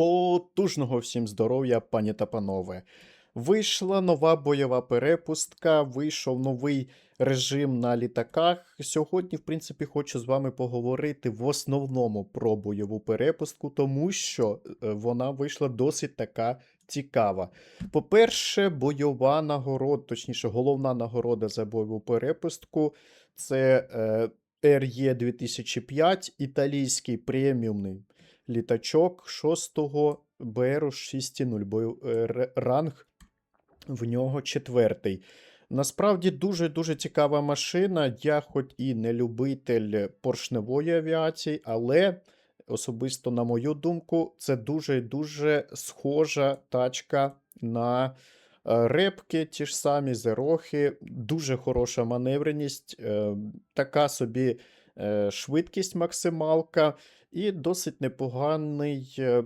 Потужного всім здоров'я, пані та панове. Вийшла нова бойова перепустка, вийшов новий режим на літаках. Сьогодні, в принципі, хочу з вами поговорити в основному про бойову перепустку, тому що е, вона вийшла досить така цікава. По-перше, бойова нагорода, точніше, головна нагорода за бойову перепустку це е, RE 2005, італійський преміумний літачок 6-го БРУ 6.0, бо е, ранг в нього четвертий. Насправді дуже-дуже цікава машина. Я хоч і не любитель поршневої авіації, але особисто, на мою думку, це дуже-дуже схожа тачка на е, репки, ті ж самі зерохи, дуже хороша маневреність, е, така собі швидкість максималка і досить непоганий. е,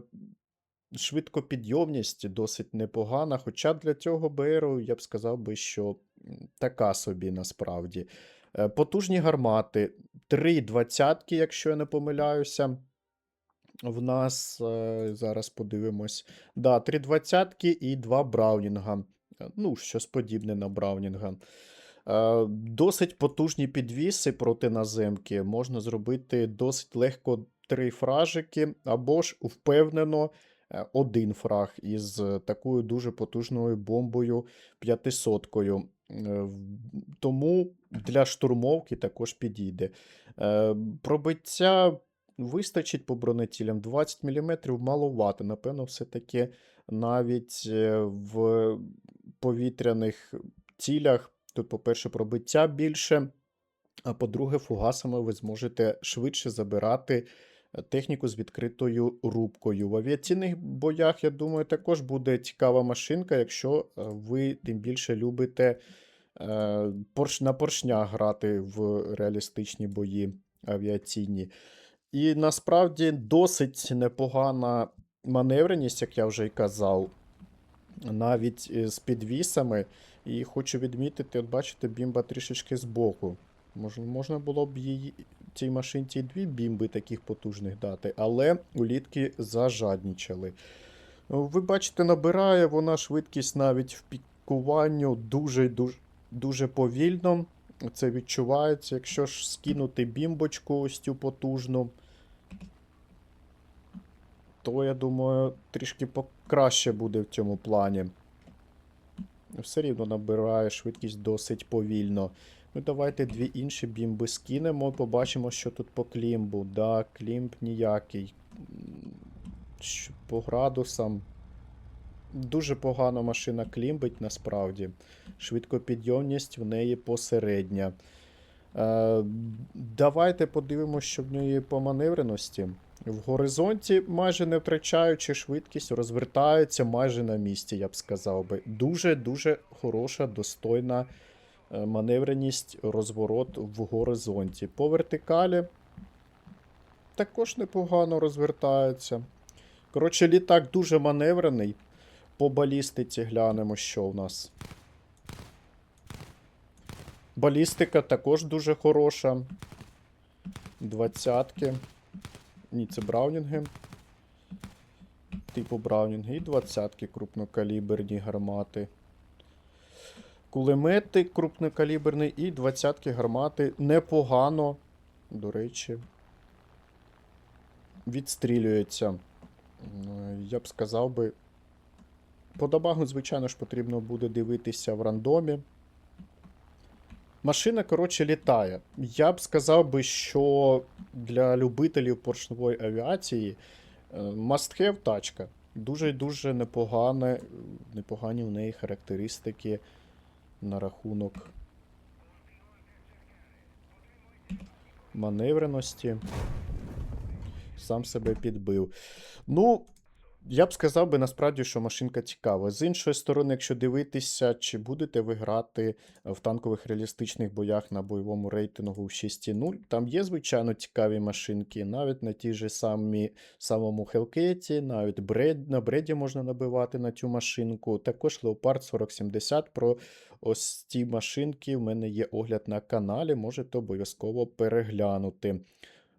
Швидкопідйомність досить непогана, хоча для цього БРу я б сказав би, що така собі насправді. Е, Потужні гармати, три двадцятки, якщо я не помиляюся. В нас е, зараз подивимось. Да, три двадцятки і два Браунінга. Ну, щось подібне на Браунінга. Досить потужні підвіси проти наземки. Можна зробити досить легко три фражики, або ж впевнено е, один фраг із такою дуже потужною бомбою 500-кою. Е, Тому для штурмовки також підійде. Е, Пробиття вистачить по бронетілям 20 мм маловато. Напевно, все-таки навіть в повітряних цілях тут, по-перше, пробиття більше. А по-друге, фугасами ви зможете швидше забирати техніку з відкритою рубкою. В авіаційних боях, я думаю, також буде цікава машинка, якщо е, ви тим більше любите е, на поршнях грати в реалістичні бої авіаційні. І насправді досить непогана маневреність, як я вже й казав, навіть е, з підвісами. І хочу відмітити, от бачите, бімба трішечки збоку. Мож, можна було б їй цій машинці дві бімби таких потужних дати, але улітки зажаднічали. Ви бачите, набирає вона швидкість навіть в пікуванню дуже дуже, дуже повільно. Це відчувається. Якщо ж скинути бімбочку ось цю потужну, то я думаю, трішки покраще буде в цьому плані. Все рівно набирає швидкість досить повільно. Ну, давайте дві інші бімби скинемо, побачимо, що тут по клімбу. Да, клімб ніякий. По градусам. Дуже погано машина клімбить насправді. Швидкопідйомність в неї посередня. Е, давайте подивимося, що в неї по маневреності. В горизонті, майже не втрачаючи швидкість, розвертається майже на місці, я б сказав би. Дуже-дуже хороша, достойна маневреність, розворот в горизонті. По вертикалі також непогано розвертається. Коротше, літак дуже маневрений. По балістиці глянемо, що в нас. Балістика також дуже хороша. Двадцятки. Ні, це браунінги. Типу браунінги і двадцятки крупнокаліберні гармати. Кулемети крупнокаліберні і двадцятки гармати непогано, до речі, відстрілюється. Е, Я б сказав би. По дамагу, звичайно ж, потрібно буде дивитися в рандомі. Машина, коротше, літає. Я б сказав би, що для любителів поршневої авіації е, must have тачка. Дуже-дуже непогане, непогані в неї характеристики на рахунок маневреності. Сам себе підбив. Ну, я б сказав би насправді, що машинка цікава. З іншої сторони, якщо дивитися, чи будете ви грати в танкових реалістичних боях на бойовому рейтингу в 6.0, там є, звичайно, цікаві машинки, навіть на тій же самі, самому Hellcat, навіть бред, на бреді можна набивати на цю машинку. Також Leopard 4070 про ось ці машинки. В мене є огляд на каналі, можете обов'язково переглянути.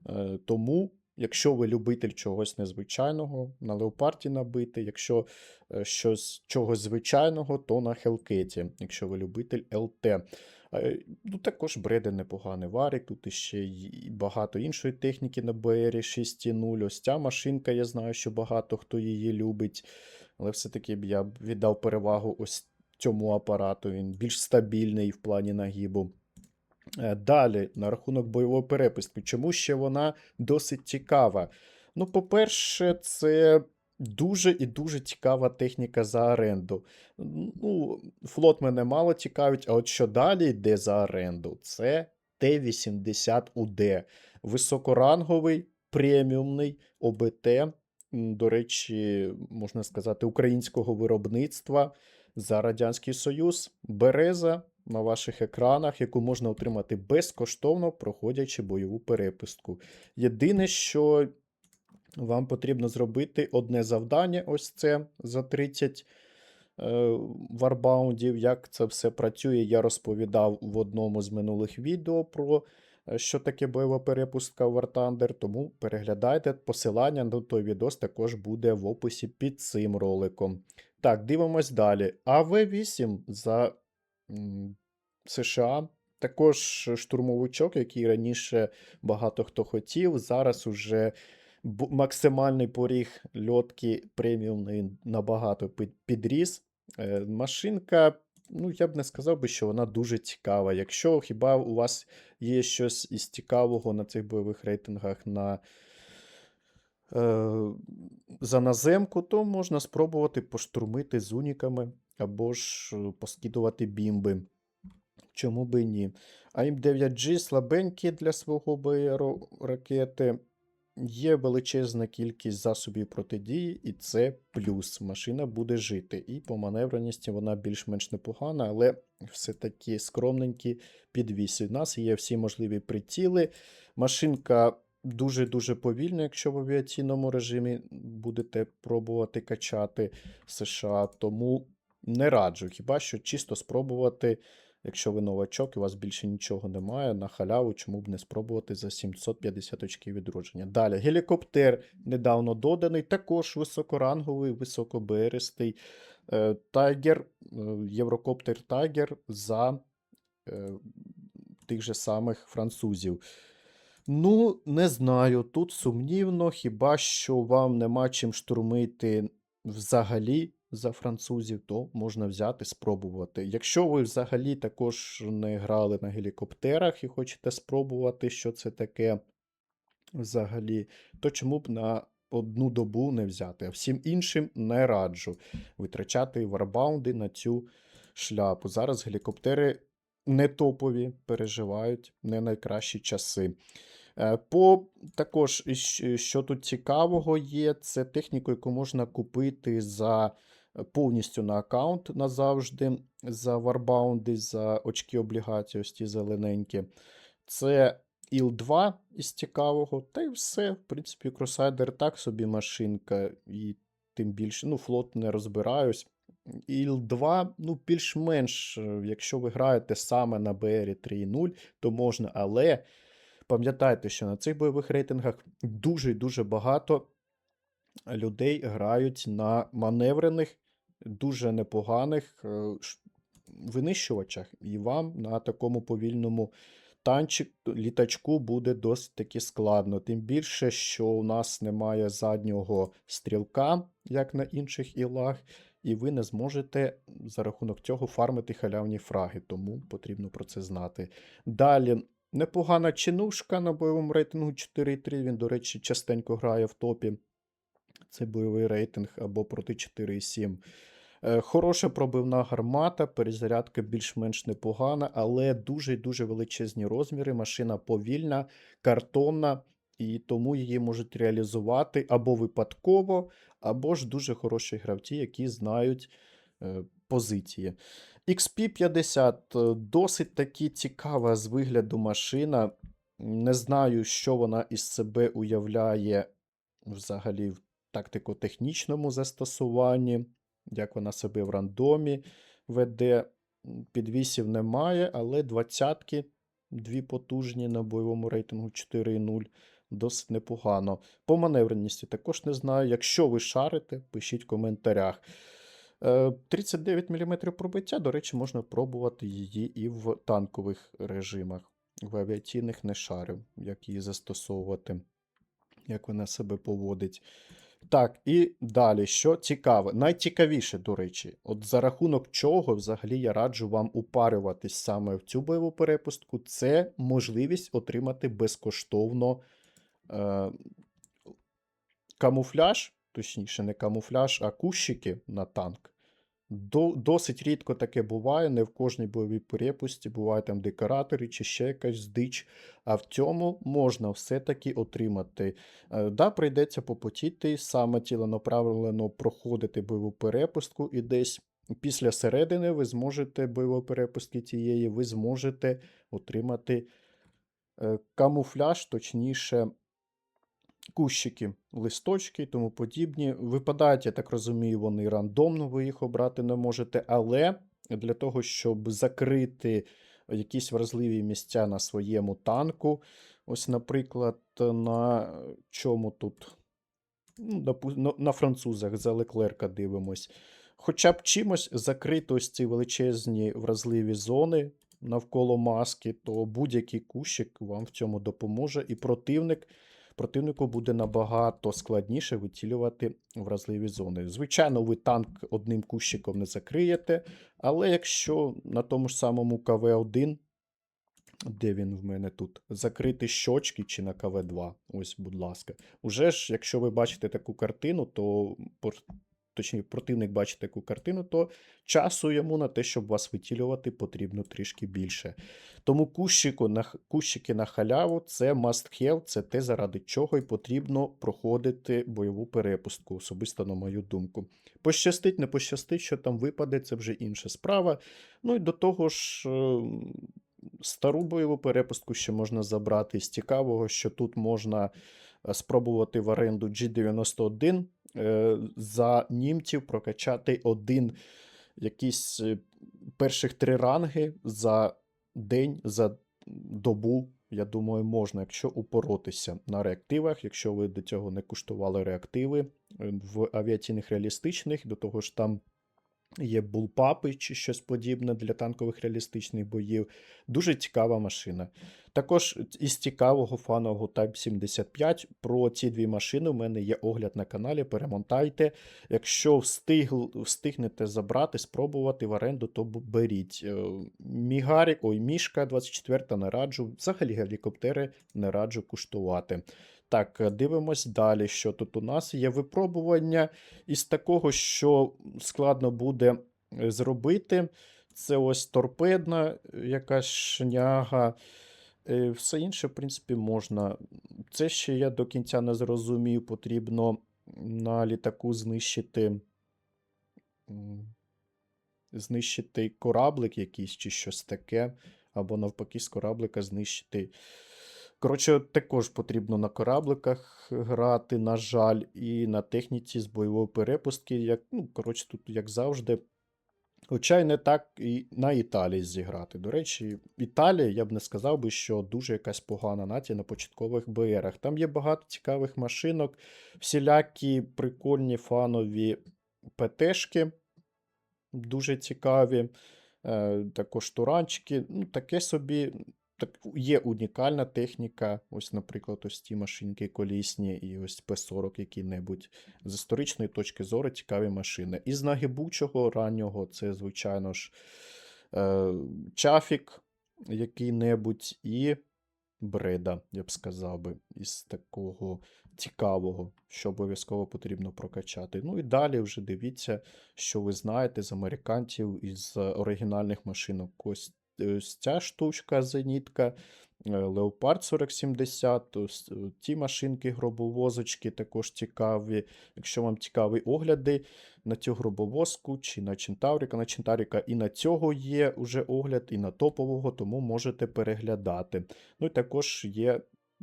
Е, Тому Якщо ви любитель чогось незвичайного, на леопарді набити. Якщо е, щось чогось звичайного, то на Hellcat, якщо ви любитель ЛТ. Е, Ну, також бреде непоганий варік, тут іще й багато іншої техніки на BR 6.0. Ось ця машинка, я знаю, що багато хто її любить. Але все-таки б я віддав перевагу ось цьому апарату. Він більш стабільний в плані нагибу. Е, Далі, на рахунок бойової перепустки. Чому ще вона досить цікава? Ну, по-перше, це дуже і дуже цікава техніка за оренду. Ну, флот мене мало цікавить, а от що далі йде за оренду, це Т-80УД. Високоранговий, преміумний ОБТ, до речі, можна сказати, українського виробництва за Радянський Союз. Береза на ваших екранах, яку можна отримати безкоштовно, проходячи бойову перепустку. Єдине, що вам потрібно зробити одне завдання, ось це за 30 е, варбаундів. Як це все працює, я розповідав в одному з минулих відео про е, що таке бойова перепустка War Thunder, тому переглядайте посилання на той відос також буде в описі під цим роликом. Так, дивимось далі. АВ-8 за США. Також штурмовичок, який раніше багато хто хотів. Зараз уже максимальний поріг льотки преміумної набагато підріс. Е, Машинка, ну я б не сказав би, що вона дуже цікава. Якщо хіба у вас є щось із цікавого на цих бойових рейтингах на е, за наземку, то можна спробувати поштурмити з уніками або ж е, поскидувати бімби. Чому би ні? АІМ 9G слабенькі для свого БРу ракети. Є величезна кількість засобів протидії, і це плюс. Машина буде жити. І по маневреності вона більш-менш непогана, але все-таки скромненькі підвіси. У нас є всі можливі приціли. Машинка дуже-дуже повільна, якщо в авіаційному режимі будете пробувати качати США. Тому не раджу, хіба що чисто спробувати. Якщо ви новачок і у вас більше нічого немає, на халяву, чому б не спробувати за 750 очків відродження. Далі, гелікоптер недавно доданий, також високоранговий, високоберистий. Е, Тайгер, е, Єврокоптер Тайгер за е, тих же самих французів. Ну, не знаю, тут сумнівно, хіба що вам нема чим штурмити взагалі за французів, то можна взяти, спробувати. Якщо ви взагалі також не грали на гелікоптерах і хочете спробувати, що це таке взагалі, то чому б на одну добу не взяти? А всім іншим не раджу витрачати варбаунди на цю шляпу. Зараз гелікоптери не топові, переживають не найкращі часи. Е, По також, що тут цікавого є, це техніку, яку можна купити за повністю на аккаунт назавжди, за варбаунди, за очки облігацій, ось ті зелененькі. Це ІЛ-2 із цікавого, та й все. В принципі, Crusader так собі машинка, і тим більше, ну, флот не розбираюсь. ІЛ-2, ну, більш-менш, е, якщо ви граєте саме на BR 3.0, то можна, але пам'ятайте, що на цих бойових рейтингах дуже дуже багато людей грають на маневрених, дуже непоганих е, винищувачах, і вам на такому повільному танчик, літачку буде досить таки складно. Тим більше, що у нас немає заднього стрілка, як на інших ілах, і ви не зможете за рахунок цього фармити халявні фраги, тому потрібно про це знати. Далі. Непогана чинушка на бойовому рейтингу 4.3. Він, до речі, частенько грає в топі. Це бойовий рейтинг або проти 4.7. Е, Хороша пробивна гармата, перезарядка більш-менш непогана, але дуже-дуже величезні розміри. Машина повільна, картонна, і тому її можуть реалізувати або випадково, або ж дуже хороші гравці, які знають е, позиції. XP50 е, досить таки цікава з вигляду машина. Не знаю, що вона із себе уявляє взагалі в тактико-технічному застосуванні, як вона себе в рандомі веде. Підвісів немає, але двадцятки, дві потужні на бойовому рейтингу 4.0 досить непогано. По маневреності також не знаю. Якщо ви шарите, пишіть в коментарях. Е, 39 мм пробиття, до речі, можна пробувати її і в танкових режимах. В авіаційних не шарю, як її застосовувати, як вона себе поводить. Так, і далі, що цікаве, найцікавіше, до речі, от за рахунок чого взагалі я раджу вам упарюватись саме в цю бойову перепустку, це можливість отримати безкоштовно е, камуфляж, точніше, не камуфляж, а кущики на танк. До, досить рідко таке буває, не в кожній бойовій перепусті буває там декоратори чи ще якась здич. А в цьому можна все-таки отримати. Е, Да, прийдеться попотіти, саме ціленаправлено проходити бойову перепустку, і десь після середини ви зможете бойової перепустки цієї, ви зможете отримати е, камуфляж, точніше, кущики, листочки і тому подібні. Випадають, я так розумію, вони рандомно, ви їх обрати не можете, але для того, щоб закрити якісь вразливі місця на своєму танку, ось, наприклад, на чому тут? Ну, на- французах за Леклерка дивимось. Хоча б чимось закрити ось ці величезні вразливі зони навколо маски, то будь-який кущик вам в цьому допоможе, і противник противнику буде набагато складніше вицілювати вразливі зони. Звичайно, ви танк одним кущиком не закриєте, але якщо на тому ж самому КВ-1, де він в мене тут, закрити щочки чи на КВ-2, ось, будь ласка. Уже ж, якщо ви бачите таку картину, то точніше, противник бачить таку картину, то часу йому на те, щоб вас вицілювати, потрібно трішки більше. Тому кущику на, кущики на халяву це must have, це те, заради чого й потрібно проходити бойову перепустку, особисто на мою думку. Пощастить, не пощастить, що там випаде, це вже інша справа. Ну і до того ж, е, стару бойову перепустку ще можна забрати. З цікавого, що тут можна е, спробувати в оренду G91 е, за німців прокачати один якісь е, перших три ранги за день, за добу. Я думаю, можна, якщо упоротися на реактивах, якщо ви до цього не куштували реактиви е, в авіаційних реалістичних, до того ж там є булпапи чи щось подібне для танкових реалістичних боїв. Дуже цікава машина. Також із цікавого фанового Type 75. Про ці дві машини у мене є огляд на каналі. Перемонтайте. Якщо встиг, встигнете забрати, спробувати в оренду, то беріть. Е, Мігарі, ой, мішка 24 не раджу. Взагалі гелікоптери не раджу куштувати. Так, е, дивимось далі, що тут у нас є випробування із такого, що складно буде е, зробити. Це ось торпедна е, якась шняга. Все інше, в принципі, можна. Це ще я до кінця не зрозумів. Потрібно на літаку знищити. Знищити кораблик якийсь чи щось таке, або навпаки, з кораблика знищити. Коротше, також потрібно на корабликах грати, на жаль, і на техніці з бойової перепустки. Як, ну, коротше, тут, як завжди. Хоча й не так і на Італії зіграти. До речі, Італія, я б не сказав би, що дуже якась погана нація на початкових БРах. Там є багато цікавих машинок, всілякі прикольні фанові ПТшки, дуже цікаві. Е, також туранчики. Ну, таке собі. Так, є унікальна техніка. Ось, наприклад, ось ті машинки колісні і ось П-40 які-небудь. З історичної точки зору цікаві машини. Із нагибучого раннього це, звичайно ж, е, Чафік який-небудь і Бреда, я б сказав би, із такого цікавого, що обов'язково потрібно прокачати. Ну і далі вже дивіться, що ви знаєте з американців із оригінальних машинок. Ось ось ця штучка зенітка, е, Leopard 4070, ось е, ті машинки гробовозочки також цікаві. Якщо вам цікаві огляди на цю гробовозку чи на Чентавріка, на Чентавріка і на цього є уже огляд, і на топового, тому можете переглядати. Ну і також є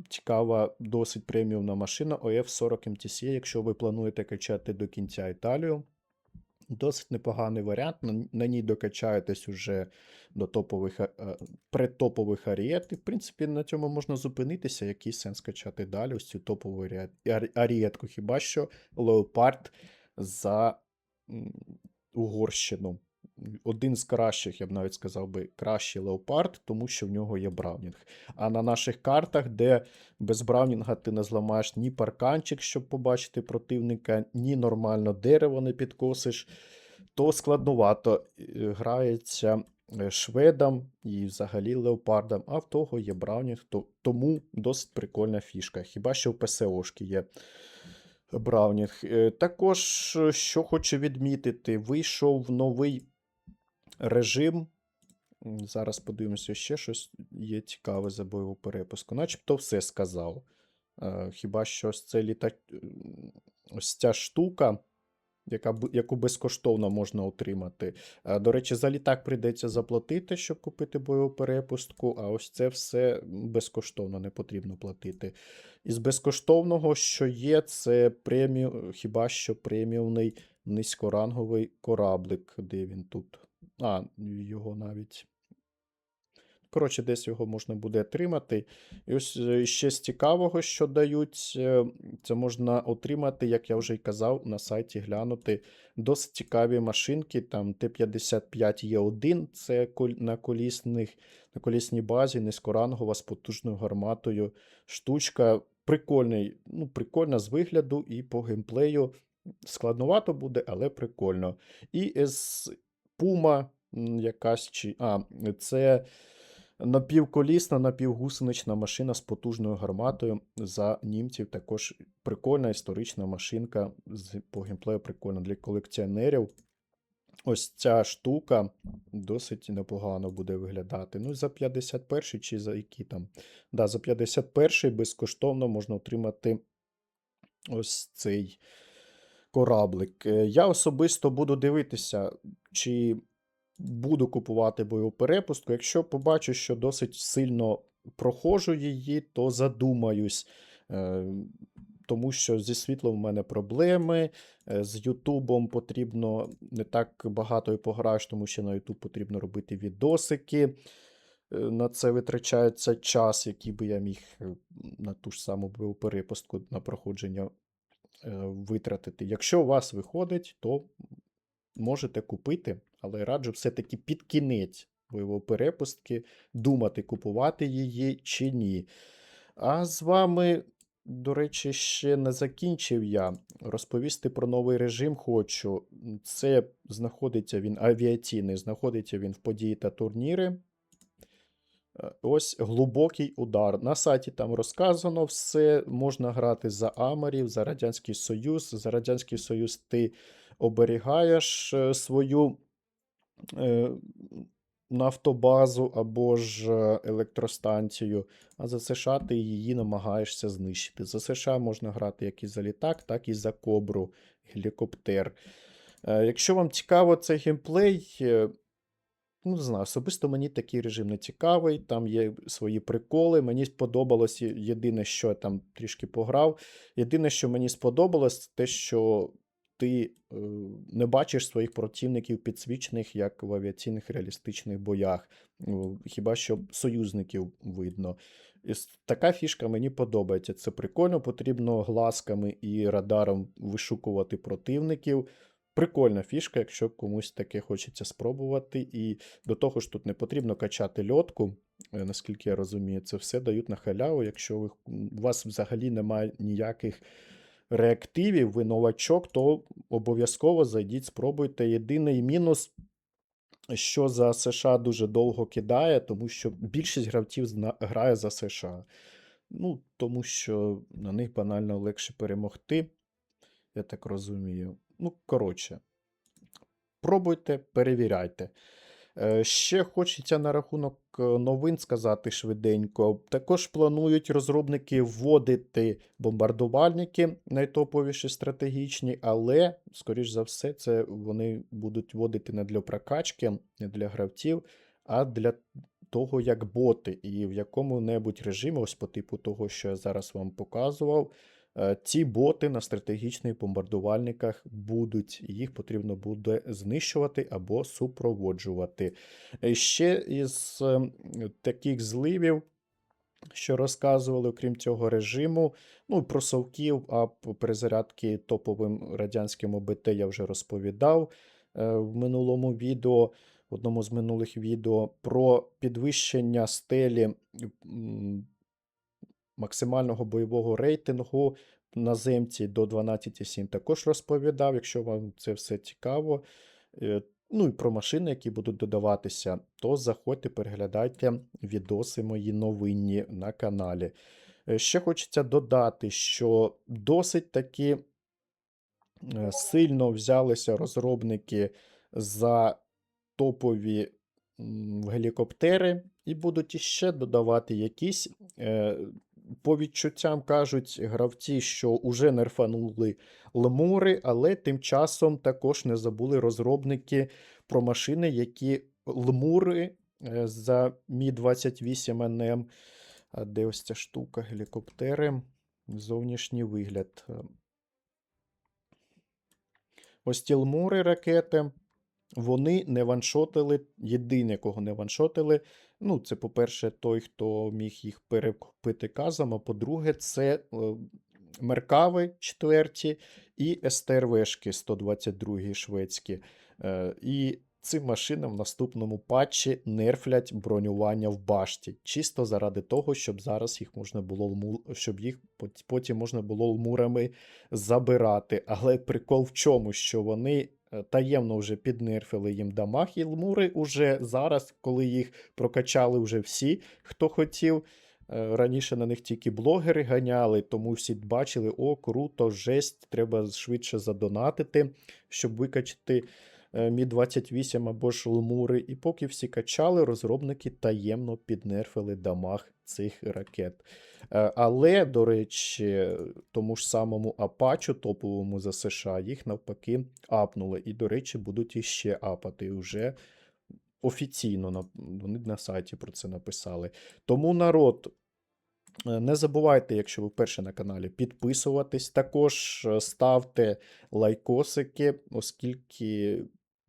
цікава, досить преміумна машина OF40 MTC, якщо ви плануєте качати до кінця Італію. Досить непоганий варіант. На, ній докачаєтесь уже до топових, а, предтопових арієт. І, в принципі, на цьому можна зупинитися. Який сенс качати далі ось цю топову арієтку. Хіба що Леопард за Угорщину. Один з кращих, я б навіть сказав би, кращий леопард, тому що в нього є Браунінг. А на наших картах, де без Браунінга ти не зламаєш ні парканчик, щоб побачити противника, ні нормально дерево не підкосиш, то складновато е, грається е, шведам і взагалі леопардам, а в того є Браунінг, то, тому досить прикольна фішка. Хіба що в ПСОшки є Браунінг. Е, Також, що хочу відмітити, вийшов новий режим. Зараз подивимося, ще щось є цікаве за бойову перепуску. Начебто все сказав. Е, Хіба що це літа... м, ось ця штука, яка, яку безкоштовно можна отримати. Е, До речі, за літак прийдеться заплатити, щоб купити бойову перепустку, а ось це все безкоштовно не потрібно платити. Із безкоштовного, що є, це преміум, хіба що преміумний низькоранговий кораблик. Де він тут? А, його навіть. Коротше, десь його можна буде отримати. І ось е, ще з цікавого, що дають, е, це можна отримати, як я вже й казав, на сайті глянути. Досить цікаві машинки. Там Т-55Е1, це на колісних, на колісній базі, низькорангова з потужною гарматою. Штучка прикольний, ну, прикольна з вигляду і по геймплею. Складновато буде, але прикольно. І м, якась чи. А, це напівколісна, напівгусенична машина з потужною гарматою. За німців також прикольна історична машинка. По геймплею прикольна для колекціонерів. Ось ця штука досить непогано буде виглядати. Ну, за 51 й чи за які там. Да, за 51 й безкоштовно можна отримати ось цей кораблик. Е, Я особисто буду дивитися, чи буду купувати бойову перепустку. Якщо побачу, що досить сильно прохожу її, то задумаюсь. Е, Тому що зі світлом в мене проблеми. е, З Ютубом потрібно не так багато і пограєш, тому що на Ютуб потрібно робити відосики. На це витрачається час, який би я міг на ту ж саму перепустку на проходження витратити. Якщо у вас виходить, то можете купити, але раджу все-таки під кінець бойової перепустки думати, купувати її чи ні. А з вами, до речі, ще не закінчив я. Розповісти про новий режим хочу. Це знаходиться він авіаційний, знаходиться він в події та турніри. Е, Ось глибокий удар. На сайті там розказано все. Можна грати за Амарів, за Радянський Союз. За Радянський Союз ти оберігаєш е, свою е, нафтобазу або ж електростанцію, а за США ти її намагаєшся знищити. За США можна грати як і за літак, так і за кобру, гелікоптер. Якщо вам цікаво цей геймплей, ну, не знаю, особисто мені такий режим не цікавий, там є свої приколи. Мені сподобалось єдине, що я там трішки пограв. Єдине, що мені сподобалось, те, що ти е, не бачиш своїх противників підсвічених, як в авіаційних реалістичних боях. Ну, Хіба що союзників видно. І така фішка мені подобається. Це прикольно, потрібно глазками і радаром вишукувати противників. Прикольна фішка, якщо комусь таке хочеться спробувати. І до того ж, тут не потрібно качати льотку, е, наскільки я розумію, це все дають на халяву. Якщо ви, у вас взагалі немає ніяких реактивів, ви новачок, то обов'язково зайдіть, спробуйте. Єдиний мінус, що за США дуже довго кидає, тому що більшість гравців грає за США. Ну, тому що на них банально легше перемогти, я так розумію. Ну, коротше, пробуйте, перевіряйте. Е, Ще хочеться на рахунок е, новин сказати швиденько. Також планують розробники вводити бомбардувальники найтоповіші стратегічні, але, скоріш за все, це вони будуть вводити не для прокачки, не для гравців, а для того, як боти. І в якому-небудь режимі, ось по типу того, що я зараз вам показував, ці боти на стратегічних бомбардувальниках будуть, їх потрібно буде знищувати або супроводжувати. Е, Ще із е, таких зливів, що розказували, окрім цього режиму, ну, про совків, а перезарядки топовим радянським ОБТ я вже розповідав е, в минулому відео, в одному з минулих відео, про підвищення стелі максимального бойового рейтингу на земці до 12,7 також розповідав, якщо вам це все цікаво. Е, Ну і про машини, які будуть додаватися, то заходьте, переглядайте відоси мої новинні на каналі. Е, Ще хочеться додати, що досить таки е, сильно взялися розробники за топові гелікоптери, і будуть іще додавати якісь. По відчуттям кажуть гравці, що уже нерфанули лемури, але тим часом також не забули розробники про машини, які лемури е, за Мі 28 НМ. Де ось ця штука, гелікоптери, зовнішній вигляд. Ось ті лемури ракети, вони не ваншотили. Єдине, кого не ваншотили. Ну, це, по-перше, той, хто міг їх перекупити казом, а по-друге, це е, Меркави четверті і СТРВшки 122 шведські. Е, І цим машинам в наступному патчі нерфлять бронювання в башті. Чисто заради того, щоб зараз їх можна було щоб їх потім можна було лмурами забирати. Але прикол в чому, що вони таємно вже піднерфили їм дамаг, і лмури уже зараз, коли їх прокачали вже всі, хто хотів. е, Раніше на них тільки блогери ганяли, тому всі бачили, о, круто, жесть, треба швидше задонатити, щоб викачати е, Мі 28 або ж лмури. І поки всі качали, розробники таємно піднерфили дамаг цих ракет. Е, Але, до речі, тому ж самому Апачу, топовому за США, їх навпаки апнули. І, до речі, будуть іще апати вже офіційно. Вони на сайті про це написали. Тому народ. е, Не забувайте, якщо ви вперше на каналі, підписуватись. Також ставте лайкосики, оскільки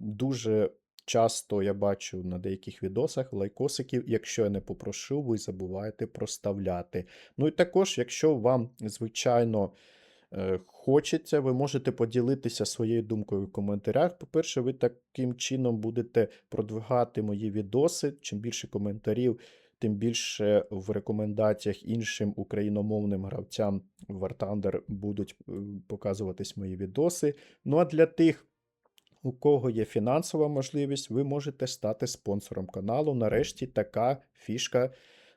дуже часто я бачу на деяких відосах лайкосиків. Якщо я не попрошу, ви забуваєте проставляти. Ну і також, якщо вам, звичайно, е, хочеться, ви можете поділитися своєю думкою в коментарях. По-перше, ви таким чином будете продвигати мої відоси. Чим більше коментарів, тим більше в рекомендаціях іншим україномовним гравцям War Thunder будуть показуватись мої відоси. Ну а для тих, у кого є фінансова можливість, ви можете стати спонсором каналу. Нарешті така фішка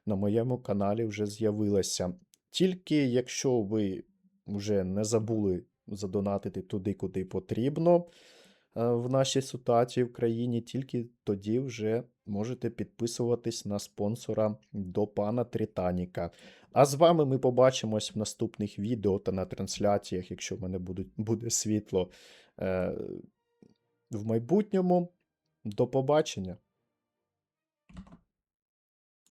на моєму каналі вже з'явилася. Тільки якщо ви вже не забули задонатити туди, куди потрібно е, в нашій ситуації в країні, тільки тоді вже можете підписуватись на спонсора до пана Тританіка. А з вами ми побачимось в наступних відео та на трансляціях, якщо в мене буде, буде світло. В майбутньому. До побачення!